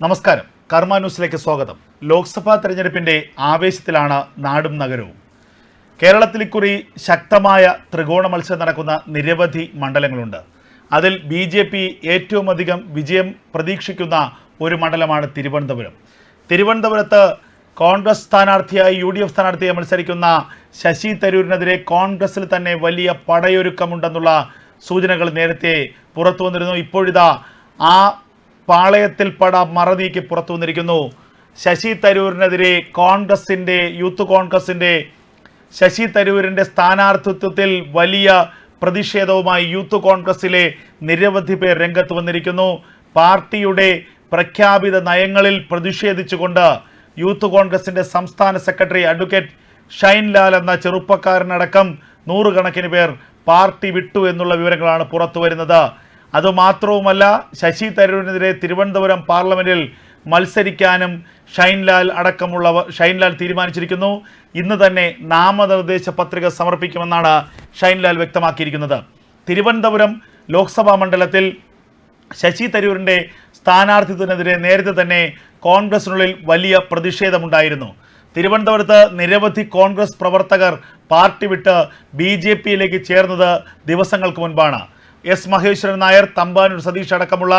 നമസ്കാരം. കർമ്മ ന്യൂസിലേക്ക് സ്വാഗതം. ലോക്സഭാ തെരഞ്ഞെടുപ്പിന്റെ ആവേശത്തിലാണ് നാടും നഗരവും. കേരളത്തിൽ ഇക്കുറി ശക്തമായ ത്രികോണ മത്സരം നടക്കുന്ന നിരവധി മണ്ഡലങ്ങളുണ്ട്. അതിൽ ബി ജെ പി ഏറ്റവും അധികം വിജയം പ്രതീക്ഷിക്കുന്ന ഒരു മണ്ഡലമാണ് തിരുവനന്തപുരം. തിരുവനന്തപുരത്ത് കോൺഗ്രസ് സ്ഥാനാർത്ഥിയായി യു ഡി എഫ് സ്ഥാനാർത്ഥിയായി മത്സരിക്കുന്ന ശശി തരൂരിനെതിരെ കോൺഗ്രസിൽ തന്നെ വലിയ പടയൊരുക്കമുണ്ടെന്നുള്ള സൂചനകൾ നേരത്തെ പുറത്തു വന്നിരുന്നു ഇപ്പോഴിതാ ആ പാളയത്തിൽ പട മറനീക്കി പുറത്തു വന്നിരിക്കുന്നു. ശശി തരൂരിനെതിരെ കോൺഗ്രസിന്റെ യൂത്ത് കോൺഗ്രസിന്റെ ശശി തരൂരിന്റെ സ്ഥാനാർത്ഥിത്വത്തിൽ വലിയ പ്രതിഷേധവുമായി യൂത്ത് കോൺഗ്രസിലെ നിരവധി പേർ രംഗത്ത് വന്നിരിക്കുന്നു. പാർട്ടിയുടെ പ്രഖ്യാപിത നയങ്ങളിൽ പ്രതിഷേധിച്ചുകൊണ്ട് യൂത്ത് കോൺഗ്രസിന്റെ സംസ്ഥാന സെക്രട്ടറി അഡ്വക്കേറ്റ് ഷൈൻ ലാൽ എന്ന ചെറുപ്പക്കാരനടക്കം നൂറുകണക്കിന് പേർ പാർട്ടി വിട്ടു എന്നുള്ള വിവരങ്ങളാണ് പുറത്തു വരുന്നത്. അതുമാത്രവുമല്ല ശശി തരൂരിനെതിരെ തിരുവനന്തപുരം പാർലമെന്റിൽ മത്സരിക്കാനും ഷൈൻലാൽ അടക്കമുള്ളവർ ഷൈൻലാൽ തീരുമാനിച്ചിരിക്കുന്നു. ഇന്ന് തന്നെ നാമനിർദ്ദേശ പത്രിക സമർപ്പിക്കുമെന്നാണ് ഷൈൻലാൽ വ്യക്തമാക്കിയിരിക്കുന്നത്. തിരുവനന്തപുരം ലോക്സഭാ മണ്ഡലത്തിൽ ശശി തരൂരിന്റെ സ്ഥാനാർത്ഥിത്വത്തിനെതിരെ നേരത്തെ തന്നെ കോൺഗ്രസിനുള്ളിൽ വലിയ പ്രതിഷേധമുണ്ടായിരുന്നു. തിരുവനന്തപുരത്ത് നിരവധി കോൺഗ്രസ് പ്രവർത്തകർ പാർട്ടി വിട്ട് ബി ജെ പിയിലേക്ക് ചേർന്നത് ദിവസങ്ങൾക്ക് മുൻപാണ്. എസ് മഹേശ്വരൻ നായർ തമ്പാനൂർ സതീഷ് അടക്കമുള്ള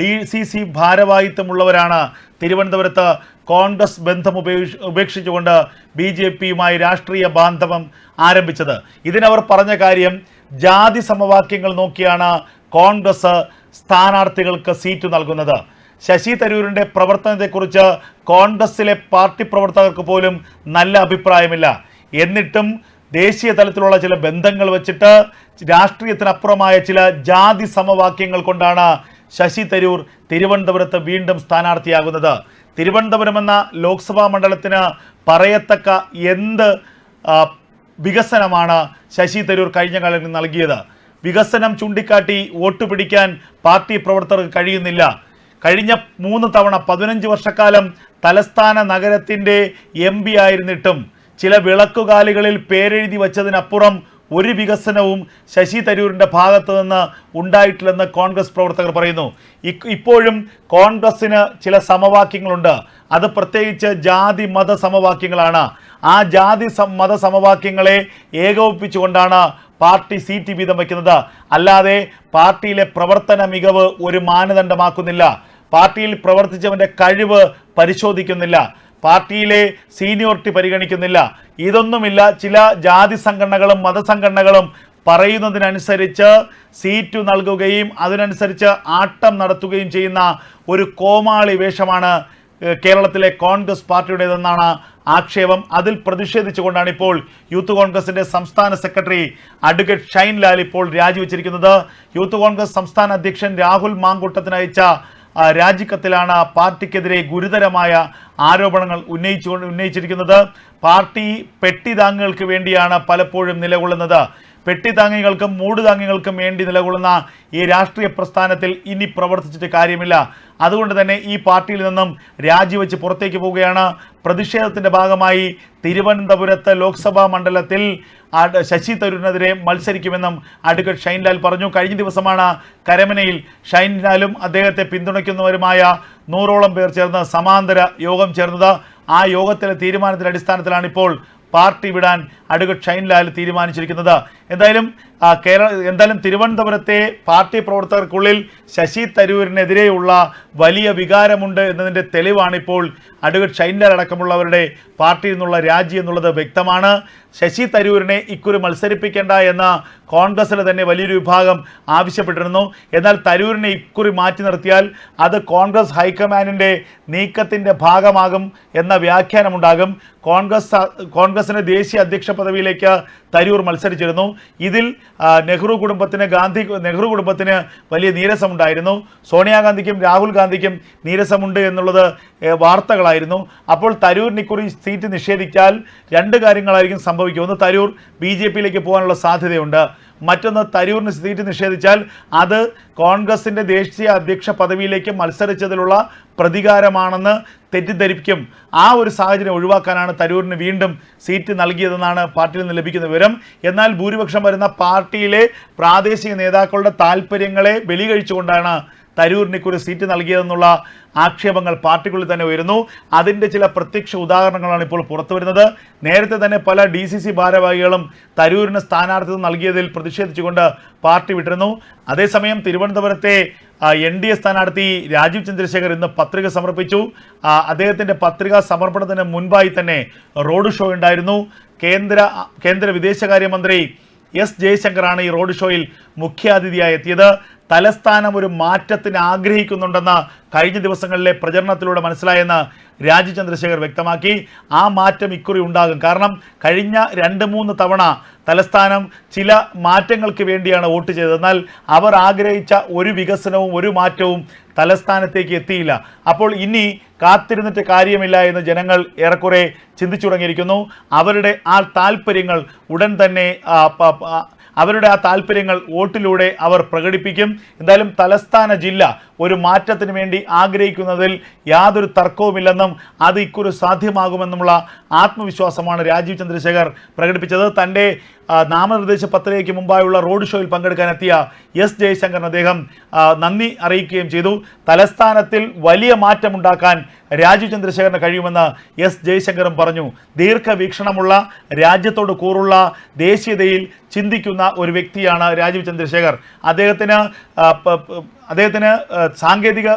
ഡി സി സി ഭാരവാഹിത്വമുള്ളവരാണ്. തിരുവനന്തപുരത്ത് കോൺഗ്രസ് ബന്ധം ഉപേക്ഷ ഉപേക്ഷിച്ചുകൊണ്ട് ബി ജെ പിയുമായി രാഷ്ട്രീയ ബാന്ധവം ആരംഭിച്ചത്. ഇതിനവർ പറഞ്ഞ കാര്യം ജാതി സമവാക്യങ്ങൾ നോക്കിയാണ് കോൺഗ്രസ് സ്ഥാനാർത്ഥികൾക്ക് സീറ്റ് നൽകുന്നത്. ശശി തരൂരിന്റെ പ്രവർത്തനത്തെക്കുറിച്ച് കോൺഗ്രസിലെ പാർട്ടി പ്രവർത്തകർക്ക് പോലും നല്ല അഭിപ്രായമില്ല. എന്നിട്ടും ദേശീയ തലത്തിലുള്ള ചില ബന്ധങ്ങൾ വെച്ചിട്ട് രാഷ്ട്രീയത്തിനപ്പുറമായ ചില ജാതി സമവാക്യങ്ങൾ കൊണ്ടാണ് ശശി തരൂർ തിരുവനന്തപുരത്ത് വീണ്ടും സ്ഥാനാർത്ഥിയാകുന്നത്. തിരുവനന്തപുരം എന്ന ലോക്സഭാ മണ്ഡലത്തിന് പറയത്തക്ക എന്ത് വികസനമാണ് ശശി തരൂർ കഴിഞ്ഞ കാലങ്ങളിൽ നൽകിയത്? വികസനം ചൂണ്ടിക്കാട്ടി വോട്ട് പിടിക്കാൻ പാർട്ടി പ്രവർത്തകർക്ക് കഴിയുന്നില്ല. കഴിഞ്ഞ മൂന്ന് തവണ പതിനഞ്ച് വർഷക്കാലം തലസ്ഥാന നഗരത്തിന്റെ എം ആയിരുന്നിട്ടും ചില വിളക്കുകാലികളിൽ പേരെഴുതി വച്ചതിനപ്പുറം ഒരു വികസനവും ശശി തരൂരിന്റെ ഭാഗത്തു നിന്ന് ഉണ്ടായിട്ടില്ലെന്ന് കോൺഗ്രസ് പ്രവർത്തകർ പറയുന്നു. ഇപ്പോഴും കോൺഗ്രസ്സിന് ചില സമവാക്യങ്ങളുണ്ട്. അത് പ്രത്യേകിച്ച് ജാതി മത സമവാക്യങ്ങളാണ്. ആ ജാതി മത സമവാക്യങ്ങളെ ഏകോപിപ്പിച്ചുകൊണ്ടാണ് പാർട്ടി സീറ്റ് വീതം വയ്ക്കുന്നത്. അല്ലാതെ പാർട്ടിയിലെ പ്രവർത്തന മികവ് ഒരു മാനദണ്ഡമാക്കുന്നില്ല. പാർട്ടിയിൽ പ്രവർത്തിച്ചവന്റെ കഴിവ് പരിശോധിക്കുന്നില്ല. പാർട്ടിയിലെ സീനിയോറിറ്റി പരിഗണിക്കുന്നില്ല. ഇതൊന്നുമില്ല. ചില ജാതി സംഘടനകളും മതസംഘടനകളും പറയുന്നതിനനുസരിച്ച് സീറ്റ് നൽകുകയും അതിനനുസരിച്ച് ആട്ടം നടത്തുകയും ചെയ്യുന്ന ഒരു കോമാളി വേഷമാണ് കേരളത്തിലെ കോൺഗ്രസ് പാർട്ടിയുടേതെന്നാണ് ആക്ഷേപം. അതിൽ പ്രതിഷേധിച്ചുകൊണ്ടാണ് ഇപ്പോൾ യൂത്ത് കോൺഗ്രസിന്റെ സംസ്ഥാന സെക്രട്ടറി അഡ്വക്കേറ്റ് ഷൈൻ ലാൽ ഇപ്പോൾ രാജിവെച്ചിരിക്കുന്നത്. യൂത്ത് കോൺഗ്രസ് സംസ്ഥാന അധ്യക്ഷൻ രാഹുൽ മാങ്കൂട്ടത്തിന് അയച്ച രാജിക്കത്തിലാണ് പാർട്ടിക്കെതിരെ ഗുരുതരമായ ആരോപണങ്ങൾ ഉന്നയിച്ചു ഉന്നയിച്ചിരിക്കുന്നത്. പാർട്ടി പെട്ടി താങ്ങുകൾക്ക് വേണ്ടിയാണ് പലപ്പോഴും നിലകൊള്ളുന്നത്. പെട്ടിതാങ്ങികൾക്കും മൂടുതാങ്ങികൾക്കും വേണ്ടി നിലകൊള്ളുന്ന ഈ രാഷ്ട്രീയ പ്രസ്ഥാനത്തിൽ ഇനി പ്രവർത്തിച്ചിട്ട് കാര്യമില്ല. അതുകൊണ്ട് തന്നെ ഈ പാർട്ടിയിൽ നിന്നും രാജിവെച്ച് പുറത്തേക്ക് പോവുകയാണ്. പ്രതിഷേധത്തിന്റെ ഭാഗമായി തിരുവനന്തപുരത്ത് ലോക്സഭാ മണ്ഡലത്തിൽ ശശി തരൂരിനെതിരെ മത്സരിക്കുമെന്നും അഡ്വക്കേറ്റ് ഷൈൻലാൽ പറഞ്ഞു. കഴിഞ്ഞ ദിവസമാണ് കരമനയിൽ ഷൈൻലാലും അദ്ദേഹത്തെ പിന്തുണയ്ക്കുന്നവരുമായ നൂറോളം പേർ ചേർന്ന് സമാന്തര യോഗം ചേർന്നത്. ആ യോഗത്തിലെ തീരുമാനത്തിന്റെ അടിസ്ഥാനത്തിലാണ് ഇപ്പോൾ പാർട്ടി വിടാൻ അഡ്വക്കേറ്റ് ഷൈൻലാൽ തീരുമാനിച്ചിരിക്കുന്നത്. എന്തായാലും കേരള എന്തായാലും തിരുവനന്തപുരത്തെ പാർട്ടി പ്രവർത്തകർക്കുള്ളിൽ ശശി തരൂരിനെതിരെയുള്ള വലിയ വികാരമുണ്ട് എന്നതിന്റെ തെളിവാണിപ്പോൾ അഡ്വക്കേറ്റ് ഷൈൻലാൽ അടക്കമുള്ളവരുടെ പാർട്ടിയിൽ നിന്നുള്ള രാജി എന്നുള്ളത് വ്യക്തമാണ്. ശശി തരൂരിനെ ഇക്കുറി മത്സരിപ്പിക്കേണ്ട എന്ന കോൺഗ്രസിലെ തന്നെ വലിയൊരു വിഭാഗം ആവശ്യപ്പെട്ടിരുന്നു. എന്നാൽ തരൂരിനെ ഇക്കുറി മാറ്റി നിർത്തിയാൽ അത് കോൺഗ്രസ് ഹൈക്കമാൻഡിന്റെ നീക്കത്തിന്റെ ഭാഗമാകും എന്ന വ്യാഖ്യാനമുണ്ടാകും. കോൺഗ്രസ് കോൺഗ്രസിന്റെ ദേശീയ അധ്യക്ഷ പദവിയിലേക്ക് തരൂർ മത്സരിച്ചിരുന്നു. ഇതിൽ നെഹ്റു കുടുംബത്തിന് ഗാന്ധി നെഹ്റു കുടുംബത്തിന് വലിയ നീരസമുണ്ടായിരുന്നു. സോണിയാഗാന്ധിക്കും രാഹുൽ ഗാന്ധിക്കും നീരസമുണ്ട് എന്നുള്ളത് വാർത്തകളായിരുന്നു. അപ്പോൾ തരൂരിന് ഇക്കുറി സീറ്റ് നിഷേധിച്ചാൽ രണ്ട് കാര്യങ്ങളായിരിക്കും സംഭവിക്കുക. ഒന്ന് തരൂർ ബി ജെ പിയിലേക്ക് പോകാനുള്ള സാധ്യതയുണ്ട്. മറ്റൊന്ന് തരൂരിന് സീറ്റ് നിഷേധിച്ചാൽ അത് കോൺഗ്രസിന്റെ ദേശീയ അധ്യക്ഷ പദവിയിലേക്ക് മത്സരിച്ചതിലുള്ള പ്രതികാരമാണെന്ന് തെറ്റിദ്ധരിപ്പിക്കും. ആ ഒരു സാഹചര്യം ഒഴിവാക്കാനാണ് തരൂരിന് വീണ്ടും സീറ്റ് നൽകിയതെന്നാണ് പാർട്ടിയിൽ നിന്ന് ലഭിക്കുന്ന വിവരം. എന്നാൽ ഭൂരിപക്ഷം വരുന്ന പാർട്ടിയിലെ പ്രാദേശിക നേതാക്കളുടെ താൽപ്പര്യങ്ങളെ ബലികഴിച്ചുകൊണ്ടാണ് ഇക്കുറി സീറ്റ് നൽകിയതെന്നുള്ള ആക്ഷേപങ്ങൾ പാർട്ടിക്കുള്ളിൽ തന്നെ ഉയരുന്നു. അതിന്റെ ചില പ്രത്യക്ഷ ഉദാഹരണങ്ങളാണ് ഇപ്പോൾ പുറത്തു വരുന്നത്. നേരത്തെ തന്നെ പല ഡി സി സി ഭാരവാഹികളും തരൂരിന് സ്ഥാനാർത്ഥിത്വം നൽകിയതിൽ പ്രതിഷേധിച്ചുകൊണ്ട് പാർട്ടി വിട്ടിരുന്നു. അതേസമയം തിരുവനന്തപുരത്തെ എൻ ഡി എ സ്ഥാനാർത്ഥി രാജീവ് ചന്ദ്രശേഖർ ഇന്ന് പത്രിക സമർപ്പിച്ചു. അദ്ദേഹത്തിന്റെ പത്രിക സമർപ്പണത്തിന് മുൻപായി തന്നെ റോഡ് ഷോ ഉണ്ടായിരുന്നു. കേന്ദ്ര കേന്ദ്ര വിദേശകാര്യമന്ത്രി എസ് ജയശങ്കറാണ് ഈ റോഡ് ഷോയിൽ മുഖ്യാതിഥിയായി എത്തിയത്. തലസ്ഥാനം ഒരു മാറ്റത്തിന് ആഗ്രഹിക്കുന്നുണ്ടെന്ന് കഴിഞ്ഞ ദിവസങ്ങളിലെ പ്രചരണത്തിലൂടെ മനസ്സിലായെന്ന് രാജു ചന്ദ്രശേഖർ വ്യക്തമാക്കി. ആ മാറ്റം ഇക്കുറി ഉണ്ടാകും. കാരണം കഴിഞ്ഞ രണ്ട് മൂന്ന് തവണ തലസ്ഥാനം ചില മാറ്റങ്ങൾക്ക് വേണ്ടിയാണ് വോട്ട് ചെയ്തത്. എന്നാൽ അവർ ആഗ്രഹിച്ച ഒരു വികസനവും ഒരു മാറ്റവും തലസ്ഥാനത്തേക്ക് എത്തിയില്ല. അപ്പോൾ ഇനി കാത്തിരുന്നിട്ട് കാര്യമില്ല എന്ന് ജനങ്ങൾ ഏറെക്കുറെ ചിന്തിച്ചു തുടങ്ങിയിരിക്കുന്നു അവരുടെ ആ താല്പര്യങ്ങൾ ഉടൻ തന്നെ അവരുടെ ആ താല്പര്യങ്ങൾ വോട്ടിലൂടെ അവർ പ്രകടിപ്പിക്കും. എന്തായാലും തലസ്ഥാന ജില്ല ഒരു മാറ്റത്തിന് വേണ്ടി ആഗ്രഹിക്കുന്നതിൽ യാതൊരു തർക്കവുമില്ലെന്നും അത് ഇക്കുറി സാധ്യമാകുമെന്നുമുള്ള ആത്മവിശ്വാസമാണ് രാജീവ് ചന്ദ്രശേഖർ പ്രകടിപ്പിച്ചത്. തന്റെ നാമനിർദ്ദേശ പത്രികയ്ക്ക് മുമ്പായുള്ള റോഡ് ഷോയിൽ പങ്കെടുക്കാനെത്തിയ എസ് ജയശങ്കറിന് അദ്ദേഹം നന്ദി അറിയിക്കുകയും ചെയ്തു. തലസ്ഥാനത്തിൽ വലിയ മാറ്റമുണ്ടാക്കാൻ രാജീവ് ചന്ദ്രശേഖറിന് കഴിയുമെന്ന് എസ് ജയശങ്കറും പറഞ്ഞു. ദീർഘവീക്ഷണമുള്ള രാജ്യത്തോട് കൂറുള്ള ദേശീയതയിൽ ചിന്തിക്കുന്ന ഒരു വ്യക്തിയാണ് രാജീവ് ചന്ദ്രശേഖർ. അദ്ദേഹത്തിന് അദ്ദേഹത്തിന് സാങ്കേതിക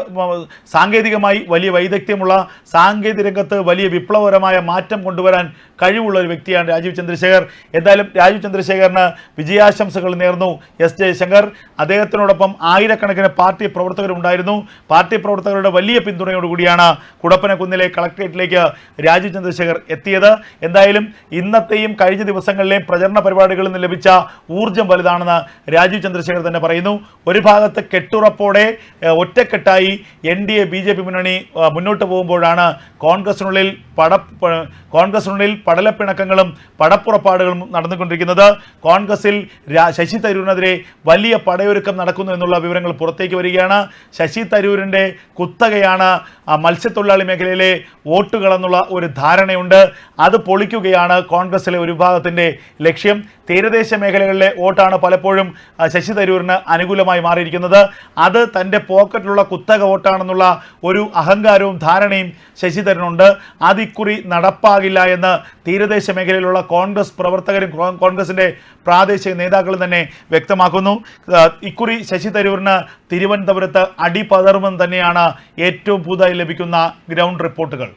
സാങ്കേതികമായി വലിയ വൈദഗ്ധ്യമുള്ള സാങ്കേതിക രംഗത്ത് വലിയ വിപ്ലവകരമായ മാറ്റം കൊണ്ടുവരാൻ കഴിവുള്ള ഒരു വ്യക്തിയാണ് രാജീവ് ചന്ദ്രശേഖർ. എന്തായാലും രാജീവ് ചന്ദ്രശേഖറിന് വിജയാശംസകൾ നേർന്നു. എസ് ജയശങ്കർ അദ്ദേഹത്തിനോടൊപ്പം ആയിരക്കണക്കിന് പാർട്ടി പ്രവർത്തകരുണ്ടായിരുന്നു. പാർട്ടി പ്രവർത്തകരുടെ വലിയ പിന്തുണയോടുകൂടിയാണ് കുടപ്പനക്കുന്നിലെ കളക്ട്രേറ്റിലേക്ക് രാജീവ് ചന്ദ്രശേഖർ എത്തിയത്. എന്തായാലും ഇന്നത്തെയും കഴിഞ്ഞ ദിവസങ്ങളിലെയും പ്രചരണ പരിപാടികളിൽ നിന്ന് ലഭിച്ച ഊർജം വലുതാണെന്ന് രാജീവ് ചന്ദ്രശേഖർ തന്നെ പറയുന്നു. ഒരു ഭാഗത്ത് കെട്ടുറപ്പോടെ ഏഹ്, ഒറ്റക്കെട്ടായി N D A B J P മുന്നണി മുന്നോട്ട് പോകുമ്പോഴാണ് കോൺഗ്രസിനുള്ളിൽ പട കോൺഗ്രസിനുള്ളിൽ പടലപ്പിണക്കങ്ങളും പടപ്പുറപ്പാടുകളും നടന്നുകൊണ്ടിരിക്കുന്നത്. കോൺഗ്രസിൽ ശശി തരൂരിനെതിരെ വലിയ പടയൊരുക്കം നടക്കുന്നു എന്നുള്ള വിവരങ്ങൾ പുറത്തേക്ക് വരികയാണ്. ശശി തരൂരിന്റെ കുത്തകയാണ് മത്സ്യത്തൊഴിലാളി മേഖലയിലെ വോട്ടുകളെന്നുള്ള ഒരു ധാരണയുണ്ട്. അത് പൊളിക്കുകയാണ് കോൺഗ്രസിലെ ഒരു വിഭാഗത്തിന്റെ ലക്ഷ്യം. തീരദേശ മേഖലകളിലെ വോട്ടാണ് പലപ്പോഴും ശശി തരൂരിന് അനുകൂലമായി മാറിയിരിക്കുന്നത്. അത് തന്റെ പോക്കറ്റിലുള്ള കുത്തക വോട്ടാണെന്നുള്ള ഒരു അഹങ്കാരവും ധാരണയും ശശി തരൂരിനുണ്ട്. അത് ഇക്കുറി നടപ്പാകില്ല എന്ന് തീരദേശ മേഖലയിലുള്ള കോൺഗ്രസ് പ്രവർത്തകരും കോൺഗ്രസിന്റെ പ്രാദേശിക നേതാക്കളും തന്നെ വ്യക്തമാക്കുന്നു. ഇക്കുറി ശശി തരൂരിന് തിരുവനന്തപുരത്ത് അടിപതറുമെന്ന് തന്നെയാണ് ഏറ്റവും പുതുതായി ലഭിക്കുന്ന ഗ്രൗണ്ട് റിപ്പോർട്ടുകൾ.